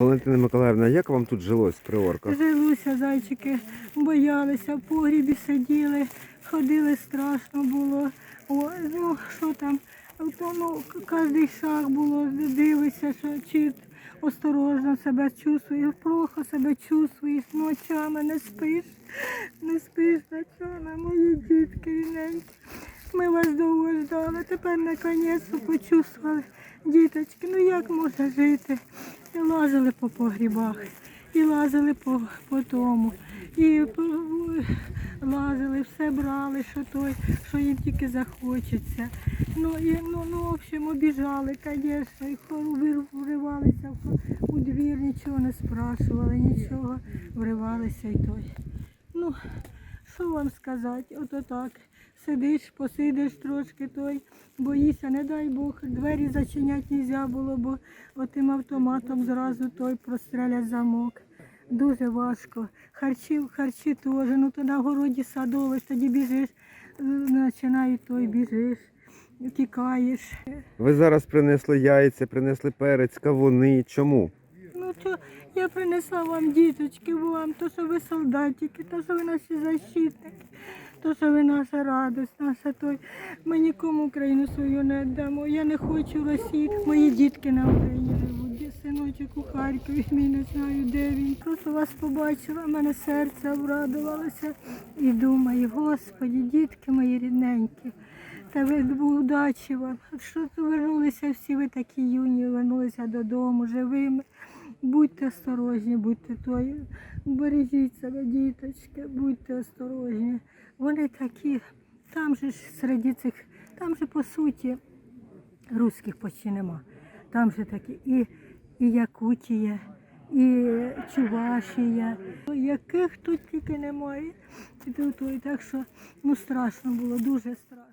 Валентина Миколаївна, як вам тут жилось при орках? Жилося, зайчики, боялися, в погрібі сиділи, ходили страшно було. О, ну, що там, то, ну, кожний шаг було, дивишся, що чи осторожно себе чувствуєш, плохо себе чувствуєш, ночами не спиш, не спиш ночами, мої дітки. Ми вас довго ждали, тепер наконець почувствували. Діточки, ну як можна жити? І лазили по погрібах, і лазили по, по тому, і по, лазили, все брали, що той, що їм тільки захочеться. Ну, і, ну, ну, в общем, обіжали, звісно, і вривалися у двір, нічого не спрашували, нічого, вривалися і той. Ну, що вам сказати, ото так. Сидиш, посидиш трошки той, боїшся, не дай Бог, двері зачиняти не було, бо отим автоматом зразу той прострелять замок. Дуже важко. Харчі, харчі теж, ну то на городі садовиш, тоді біжиш, починає той, біжиш, тікаєш. Ви зараз принесли яйця, принесли перець, кавуни. Чому? Ну то я принесла вам діточки, вам, то, що ви солдатики, то, що ви наші защитники, то, що ви наша радость, наша той. Ми нікому Україну свою не віддамо. Я не хочу Росії. Мої дітки на Україні живуть. Синочок у Харкові, мій не знаю, де він. Просто вас побачила, мене серце обрадувалося. І думаю, Господі, дітки мої рідненькі. Та ви удачі вам. Що вернулися всі ви такі юні, вернулися додому живими. Будьте осторожні, будьте тої. Бережіть себе, діточки, будьте осторожні. Вони такі, там же ж серед цих, там же по суті русських почти нема. Там же такі і, і Якутія, і Чувашія, яких тут тільки немає. І так що ну страшно було, дуже страшно.